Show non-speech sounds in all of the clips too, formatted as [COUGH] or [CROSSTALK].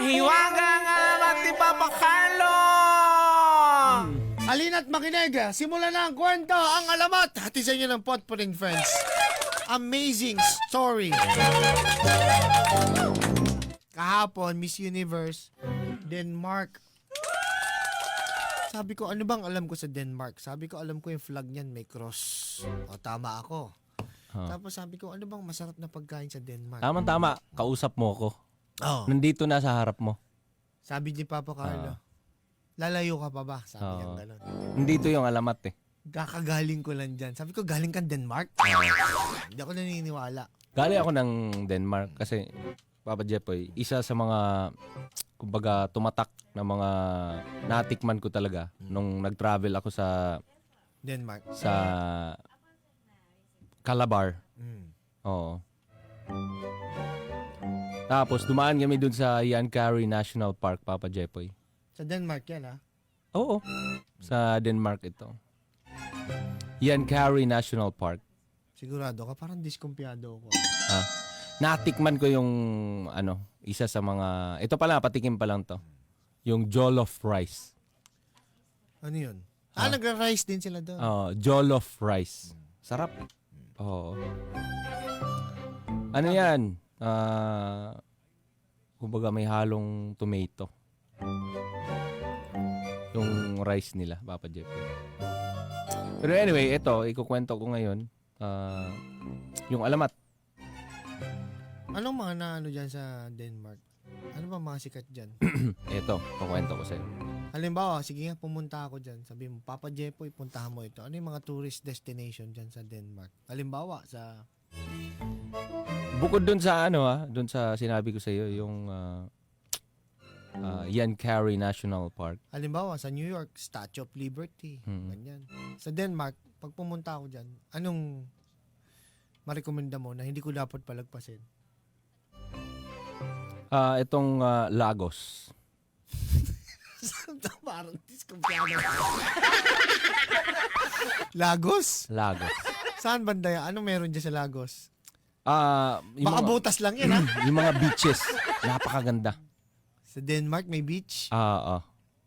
Mahiwaga nga naman ni Papa Carlo! Alina't makinig, simulan na ang kwento, ang alamat. Hati sa inyo ng Potpourri Friends. Amazing story. Kahapon, Miss Universe, Denmark. Sabi ko, ano bang alam ko sa Denmark? Sabi ko, alam ko yung flag niyan may cross. O, tama ako. Huh. Tapos sabi ko, ano bang masarap na pagkain sa Denmark? Tama-tama, kausap mo ko. Oh. Nandito na sa harap mo. Sabi ni Papa Carlo, lalayo ka pa ba? Sabi niya Oo. gano'n. Nandito yung alamat eh. Kakagaling ko lang dyan. Sabi ko, galing kang Denmark? Hindi ako naniniwala. Gali ako ng Denmark kasi Papa Jepoy, isa sa mga kumbaga tumatak na mga natikman ko talaga nung nag-travel ako sa Denmark. sa Calabar. Mm. Oo. Tapos dumaan kami dun sa Yankari National Park, Papa Jepoy. Sa Denmark yan, ha? Oo. Sa Denmark ito. Yankari National Park. Sigurado ka, parang diskumpiyado ako. Ha? Natikman ko yung ano, isa sa mga ito pala patikim pa lang to. Yung jollof rice. Ano yun? Ah, nagra-rice din sila doon. Oh, jollof rice. Sarap. Oo. Ano 'yan? Ah, kumbaga may halong tomato. Yung rice nila, Papa Jeff. Pero anyway, ito, ikukwento ko ngayon. ah, yung alamat. Anong mga na ano dyan sa Denmark? Ano ba mga sikat dyan? [CLEARS THROAT] Ito, kukwento ko sa'yo. Halimbawa, sige nga, pumunta ako dyan. Sabi mo, Papa Jepoy, puntahan mo ito. Ano yung mga tourist destination dyan sa Denmark? Halimbawa, sa... Bukod dun sa ano ah, dun sa sinabi ko sa iyo yung uh, Yankari National Park. Halimbawa, sa New York, Statue of Liberty. Mm. Ganyan. Sa Denmark, pag pumunta ako dyan, anong marekomenda mo na hindi ko dapat palagpasin? Ah, itong ah, Lagos. [LAUGHS] Parang. [LAUGHS] Lagos? Lagos. Saan banda yan? Anong meron dyan sa Lagos? Ah, yung Baka mga, butas lang yan, ha? [CLEARS THROAT] yung mga beaches, napakaganda. Sa Denmark, may beach. Ah, ah.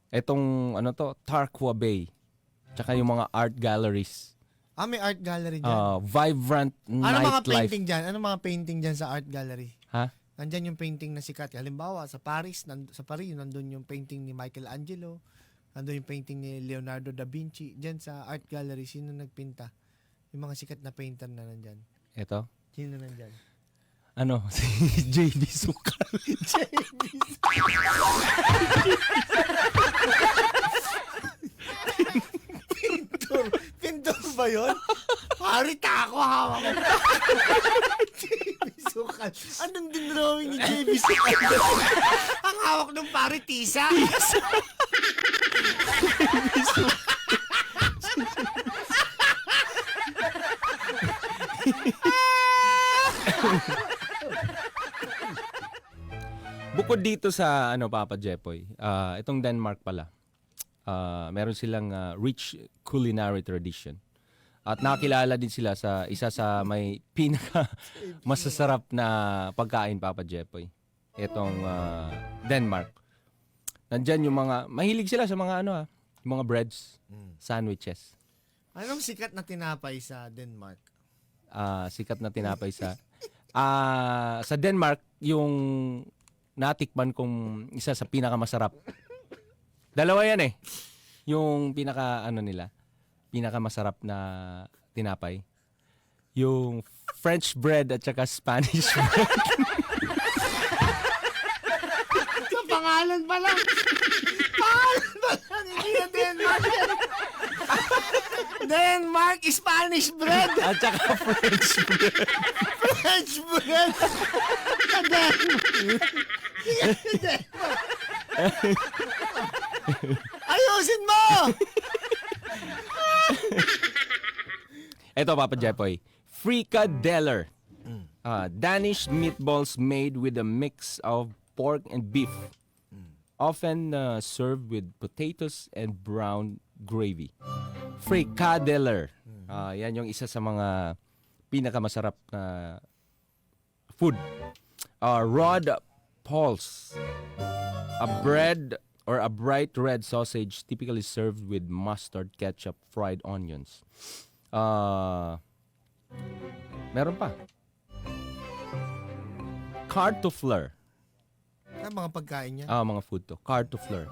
Itong ano to, Tarkwa Bay. Tsaka yung mga art galleries. Ah, may art gallery dyan. Ah, vibrant ano mga nightlife. painting dyan? Ano mga painting dyan sa art gallery? Ha? Nandyan yung painting na sikat. Halimbawa, sa Paris, nand- sa Paris, nandun yung painting ni Michelangelo. Nandun yung painting ni Leonardo da Vinci. Dyan sa art gallery, sino nagpinta? Yung mga sikat na painter na nandyan. Ito. Sino nandyan? Ano? [LAUGHS] Si JB [LAUGHS] Sukal. Pintor. Pintor ba yun? Pari ako hawak mo. [LAUGHS] JB Sukal. Anong dinrawing ni JB Sukal? Ang hawak ng pari tisa. Bukod dito sa ano Papa Jepoy, ah, itong Denmark pala. ah, meron silang ah, rich culinary tradition. At nakilala din sila sa isa sa may pinaka [LAUGHS] masasarap na pagkain Papa Jepoy. Itong ah, Denmark. Nandyan yung mga mahilig sila sa mga ano ah, yung mga breads, sandwiches. Anong sikat na tinapay sa Denmark? Ah, sikat na tinapay sa Ah, sa Denmark yung natikman kong isa sa pinakamasarap. Dalawa yan eh. Yung pinaka ano nila, pinakamasarap na tinapay. Yung French bread at saka Spanish [LAUGHS] bread. Sa pangalan pa lang. pangalan pa lang. Hindi na Denmark Spanish bread, at saka French bread. French bread. Denmark. [LAUGHS] Ayusin mo! Ito, Papa Jepoy. Frikadeller. Ah, Danish meatballs made with a mix of pork and beef. Often uh, served with potatoes and brown gravy. Frikadeller. Ah, yan yung isa sa mga pinakamasarap na food. Ah, Rod Pauls. a bread or a bright red sausage typically served with mustard, ketchup, fried onions. Uh, meron pa. Cartofler. Ang mga pagkain niya. Ah, mga food to. Cartofler.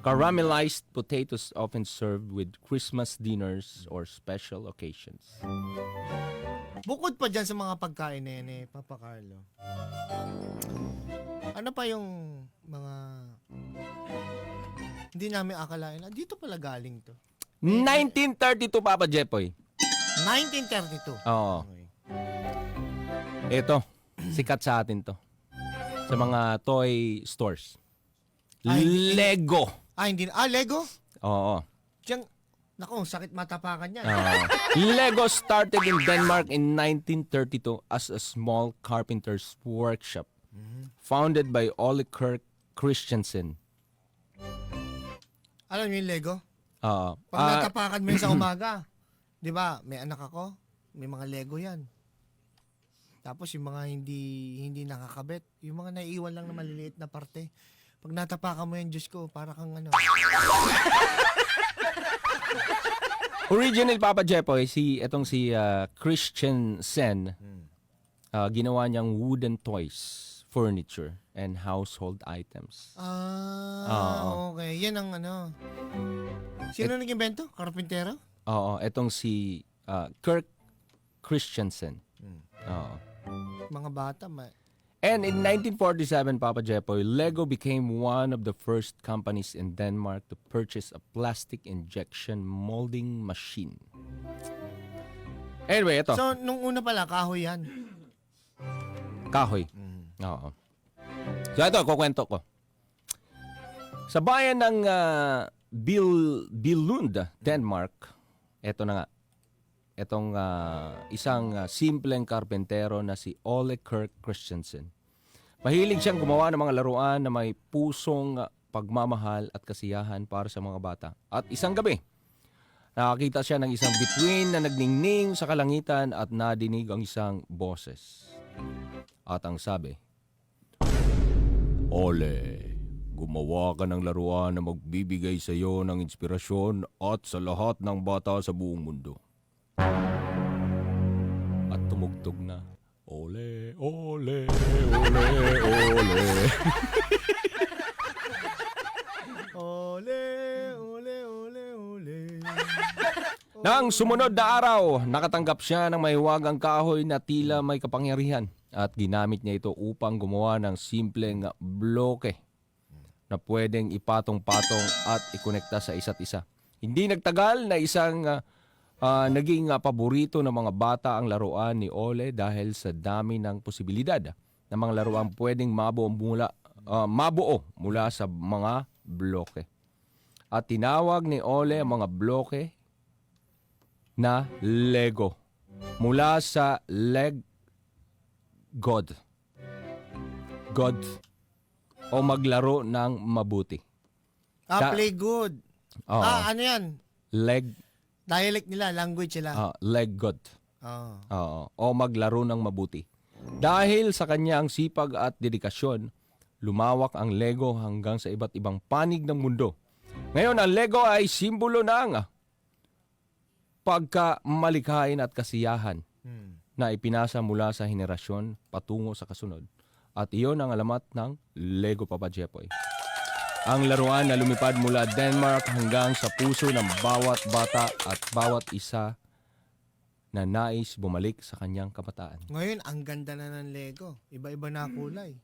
Caramelized potatoes often served with Christmas dinners or special occasions. Bukod pa dyan sa mga pagkain na yan eh, Papa Carlo. Ano pa yung mga hindi namin akalain. Ah, dito pala galing to. 1932, Papa Jepoy. 1932. Oo. Okay. Ito, sikat sa atin to. Sa mga toy stores. Ay, hindi- Lego. Ah, hindi na. Ah, Lego? Oo. Diyan, naku, sakit matapakan yan. Oo. Lego started in Denmark in 1932 as a small carpenter's workshop founded by Ole Kirk Christensen. Alam niyo yung Lego? Oo. Pag Ah, natapakan mo yun sa [CLEARS THROAT] umaga, di ba, may anak ako, may mga Lego yan. Tapos yung mga hindi hindi nakakabit, yung mga naiiwan lang na maliliit na parte. Pag natapakan mo yan, Diyos ko, para kang ano. [LAUGHS] Original Papa Jepoy, si etong si ah, Christian Sen, ah, ginawa niyang wooden toys, furniture, and household items. Ah, Oo. okay. Yan ang ano. Sino nag-invento? Karpintero? Oo, etong si ah, Kirk Christensen. Oo. Mga bata, ma- And in 1947, Papa Jepoy, Lego became one of the first companies in Denmark to purchase a plastic injection molding machine. Anyway, ito. So, nung una pala, kahoy yan. Kahoy. Oo. So ito, kukwento ko. Sa bayan ng ah, Bil Billund, Denmark, ito na nga. Itong ah, isang ah, simpleng karpentero na si Ole Kirk Christensen. Mahilig siyang gumawa ng mga laruan na may pusong ah, pagmamahal at kasiyahan para sa mga bata. At isang gabi, nakakita siya ng isang bituin na nagningning sa kalangitan at nadinig ang isang boses. At ang sabi, Ole, gumawa ka ng laruan na magbibigay sa iyo ng inspirasyon at sa lahat ng bata sa buong mundo. At tumugtog na, Ole, ole, ole, ole. [LAUGHS] Ole, ole, ole, ole. Nang sumunod na araw, nakatanggap siya ng mahiwagang kahoy na tila may kapangyarihan at ginamit niya ito upang gumawa ng simpleng bloke na pwedeng ipatong-patong at ikonekta sa isa't isa. Hindi nagtagal na isang ah, ah, naging ah, paborito ng mga bata ang laruan ni Ole dahil sa dami ng posibilidad ng mga laruan pwedeng mabuo mula, ah, mabuo mula sa mga bloke. At tinawag ni Ole ang mga bloke na Lego mula sa leg God. God o maglaro ng mabuti. Ah, Da- play good. Oo. Ah, ano yan? leg Dialect nila, language nila. ah, leg God. Oh. Oo. o maglaro ng mabuti. Dahil sa kanyang sipag at dedikasyon, lumawak ang Lego hanggang sa iba't ibang panig ng mundo. Ngayon, ang Lego ay simbolo ng pagkamalikhain at kasiyahan Hmm. Na ipinasa mula sa henerasyon patungo sa kasunod. At iyon ang alamat ng Lego Papa Jepoy. Ang laruan na lumipad mula Denmark hanggang sa puso ng bawat bata at bawat isa na nais bumalik sa kanyang kabataan. Ngayon, ang ganda na ng Lego. Iba-iba na kulay.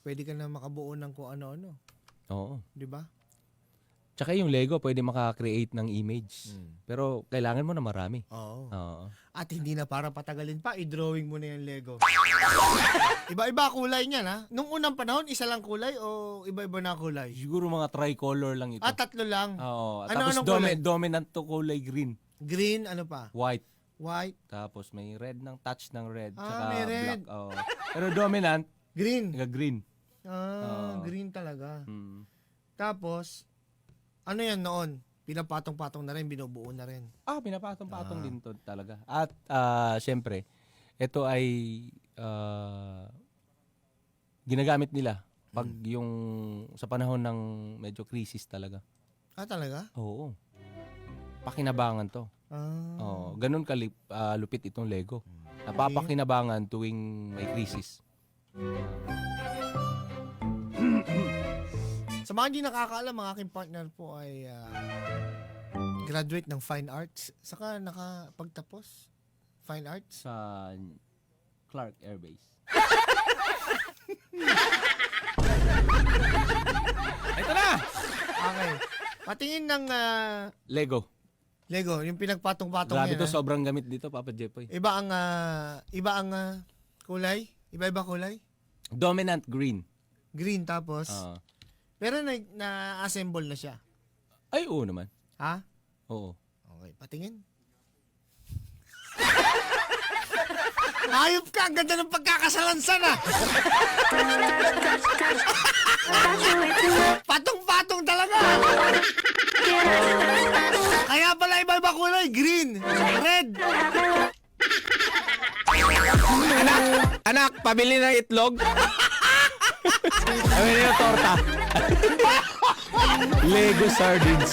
Pwede ka na makabuo ng kung ano-ano. Oo. Di ba? Tsaka yung Lego pwede makakreate ng image. Pero kailangan mo na marami. Oo. Oo. At hindi na para patagalin pa, i-drawing mo na yung Lego. Iba-iba kulay niyan ha. Nung unang panahon, isa lang kulay o iba-iba na kulay? Siguro mga tricolor lang ito. Ah, tatlo lang. Oo. Ano- Tapos anong domi- kulay? dominant to kulay green. Green, ano pa? White. White, Tapos may red ng touch ng red. Ah, tsaka may red. black. Oo. Pero dominant, green. nag-green. Ah, Oo. green talaga. Mm. Tapos, ano yan noon? Pinapatong-patong na rin, binubuo na rin. Ah, pinapatong-patong din to talaga. At ah, syempre, ito ay ah, ginagamit nila Pag yung sa panahon ng medyo crisis talaga. Ah, talaga? Oo. Pakinabangan to. Ah. Oo, ganun kalip, ah, lupit itong Lego. Napapakinabangan tuwing may crisis. [CLEARS THROAT] Mga hindi nakakaalam, ang aking partner po ay ah, graduate ng Fine Arts. Saka nakapagtapos. Fine Arts. Sa Clark Air Base. Ito [LAUGHS] na! Okay. Patingin ng ah, Lego. Lego, yung pinagpatong-patong Grabe yan, to, ah. sobrang gamit dito, Papa Jepoy. Iba ang ah, iba ang ah, kulay? Iba-iba kulay? Dominant green. Green tapos. Ah. Pero na, na-assemble na siya. ay, oo naman. Ha? Oo. Okay, patingin. [LAUGHS] Hayop ka! Ang ganda ng pagkakasalansan ah! [LAUGHS] Patong-patong talaga! Kaya pala iba-iba kulay. Green, red. Anak, pabili ng itlog. Pabili ng torta. Lego sardines.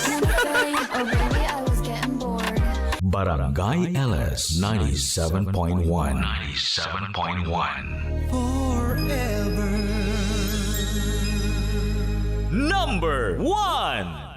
Barangay LS 97.1 97.1 Number 1